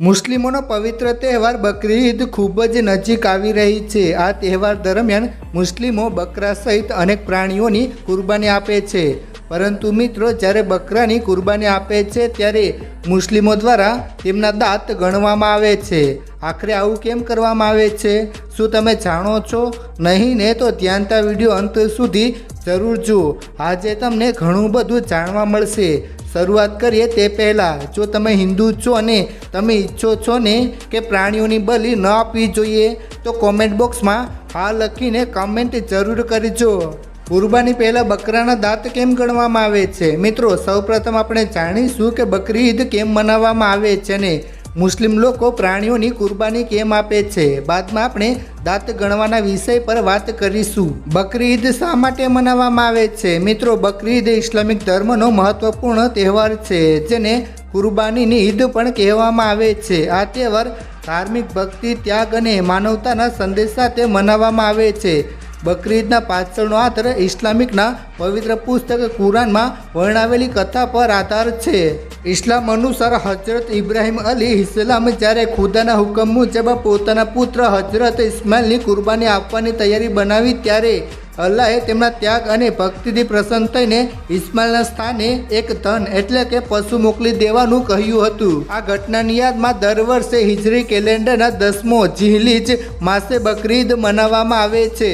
મુસ્લિમોનો પવિત્ર તહેવાર બકરી ઈદ ખૂબ જ નજીક આવી રહી છે. આ તહેવાર દરમિયાન મુસ્લિમો બકરા સહિત અનેક પ્રાણીઓની કુરબાની આપે છે. પરંતુ મિત્રો, જ્યારે બકરાની કુરબાની આપે છે, ત્યારે મુસ્લિમો દ્વારા તેમના દાંત ગણવામાં આવે છે. આખરે આવું કેમ કરવામાં આવે છે? શું તમે જાણો છો? નહીં ને તો ધ્યાનતા વીડિયો અંત સુધી જરૂર જુઓ. આજે તમને ઘણું બધું જાણવા મળશે. શરૂઆત કરીએ તે પહેલાં. જો તમે હિન્દુ છો અને તમે ઈચ્છો છો ને કે પ્રાણીઓની બલિ ન આપવી જોઈએ, તો કોમેન્ટ બોક્સમાં હા લખીને કમેન્ટ જરૂર કરજો. કુરબાની પહેલાં બકરાના દાંત કેમ ગણવામાં આવે છે? મિત્રો, સૌપ્રથમ આપણે જાણીશું કે બકરી ઈદ કેમ મનાવવામાં આવે છે ને? મુસ્લિમ લોકો પ્રાણીઓની કુરબાની કેમ આપે છે? બાદમાં આપણે દાંત ગણવાના વિષય પર વાત કરીશું. બકરી ઈદ શા માટે મનાવવામાં આવે છે? મિત્રો, બકરી ઈદ ઇસ્લામિક ધર્મનો મહત્વપૂર્ણ તહેવાર છે, જેને કુરબાનીની ઈદ પણ કહેવામાં આવે છે. આ તહેવાર ધાર્મિક ભક્તિ, ત્યાગ અને માનવતાના સંદેશ સાથે મનાવવામાં આવે છે. બકરી ઈદના પાછળનો આધાર ઇસ્લામિકના પવિત્ર પુસ્તક કુરાનમાં વર્ણવેલી કથા પર આધાર છે. ઇસ્લામ અનુસાર હજરત ઇબ્રાહિમ અલી ઇસ્લામ જ્યારે ખુદાના હુકમ મુજબ પોતાના પુત્ર હજરત ઇસ્માઇલની કુરબાની આપવાની તૈયારી બનાવી ત્યારે અલ્લાહે તેમના ત્યાગ અને ભક્તિથી પ્રસન્ન થઈને ઇસ્માઇલના સ્થાને એક ધન એટલે કે પશુ મોકલી દેવાનું કહ્યું હતું. આ ઘટનાની યાદમાં દર વર્ષે હિજરી કેલેન્ડરના દસમો જિહલીજ માસે બકરીદ મનાવવામાં આવે છે.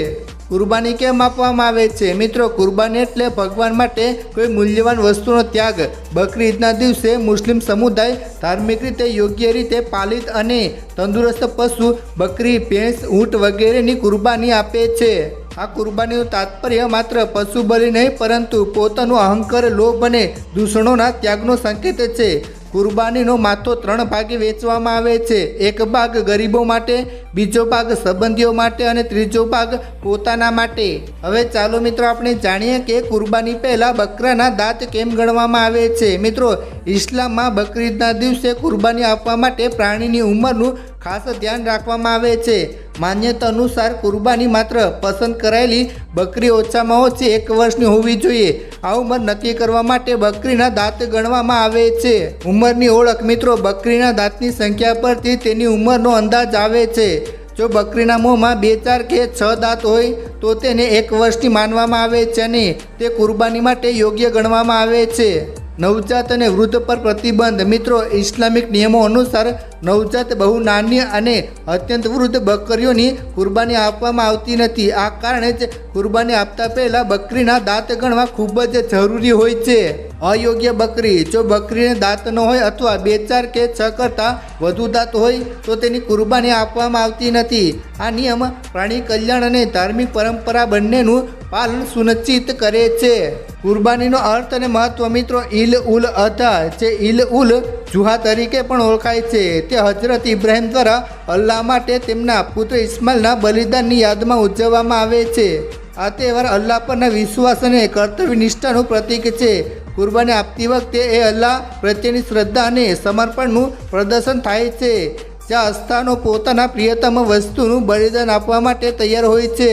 કુરબાની કેમ આપવામાં આવે છે? મિત્રો, કુરબાની એટલે ભગવાન માટે કોઈ મૂલ્યવાન વસ્તુનો ત્યાગ. બકરી ઈદના દિવસે મુસ્લિમ સમુદાય ધાર્મિક રીતે યોગ્ય રીતે પાલિત અને તંદુરસ્ત પશુ, બકરી, ભેંસ, ઊંટ વગેરેની કુરબાની આપે છે. આ કુરબાનીનું તાત્પર્ય માત્ર પશુ બલિ નહીં, પરંતુ પોતાનું અહંકાર, લોભ અને દૂષણોના ત્યાગનો સંકેત છે. કુરબાનીનો માથો ત્રણ ભાગે વેચવામાં આવે છે. એક ભાગ ગરીબો માટે, બીજો ભાગ સંબંધીઓ માટે અને ત્રીજો ભાગ પોતાના માટે. હવે ચાલો મિત્રો આપણે જાણીએ કે કુરબાની પહેલાં બકરાના દાંત કેમ ગણવામાં આવે છે. મિત્રો, ઇસ્લામમાં બકરીદના દિવસે કુરબાની આપવા માટે પ્રાણીની ઉંમરનું ખાસ ધ્યાન રાખવામાં આવે છે. માન્યતા અનુસાર કુરબાની માત્ર પસંદ કરાયેલી બકરી ઓછામાં ઓછી એક વર્ષની હોવી જોઈએ. આ ઉંમર નક્કી કરવા માટે બકરીના દાંત ગણવામાં આવે છે. ઉંમરની ઓળખ મિત્રો, બકરીના દાંતની સંખ્યા પરથી તેની ઉંમરનો અંદાજ આવે છે. જો બકરીના મોંમાં બે, ચાર કે છ દાંત હોય, તો તેને એક વર્ષની માનવામાં આવે છે અને તે કુરબાની માટે યોગ્ય ગણવામાં આવે છે. નવજાત અને વૃદ્ધ પર પ્રતિબંધ. મિત્રો, ઇસ્લામિક નિયમો અનુસાર નવજાત બહુ નાની અને અત્યંત વૃદ્ધ બકરીઓની કુરબાની આપવામાં આવતી નથી. આ કારણે જ કુરબાની આપતા પહેલાં બકરીના દાંત ગણવા ખૂબ જ જરૂરી હોય છે. અયોગ્ય બકરી, જો બકરીને દાંત ન હોય અથવા બે ચાર કે છ કરતાં વધુ દાંત હોય, તો તેની કુરબાની આપવામાં આવતી નથી. આ નિયમ પ્રાણી કલ્યાણ અને ધાર્મિક પરંપરા બંનેનું પાલન સુનિશ્ચિત કરે છે. કુરબાનીનો અર્થ અને મહત્વ મિત્રો ઇલ ઉલ અધા, જે ઇલ ઉલ જુહા તરીકે પણ ઓળખાય છે. તે હજરત ઇબ્રાહિમ દ્વારા અલ્લાહ માટે તેમના પુત્ર ઇસ્માઇલના બલિદાનની યાદમાં ઉજવવામાં આવે છે. આ તહેવાર અલ્લાહ પરના વિશ્વાસ અને કર્તવ્ય નિષ્ઠાનું પ્રતીક છે. કુરબાની આપતી વખતે એ અલ્લાહ પ્રત્યેની શ્રદ્ધા અને સમર્પણનું પ્રદર્શન થાય છે. જ્યાં અસ્થાનો પોતાના પ્રિયતમ વસ્તુનું બલિદાન આપવા માટે તૈયાર હોય છે.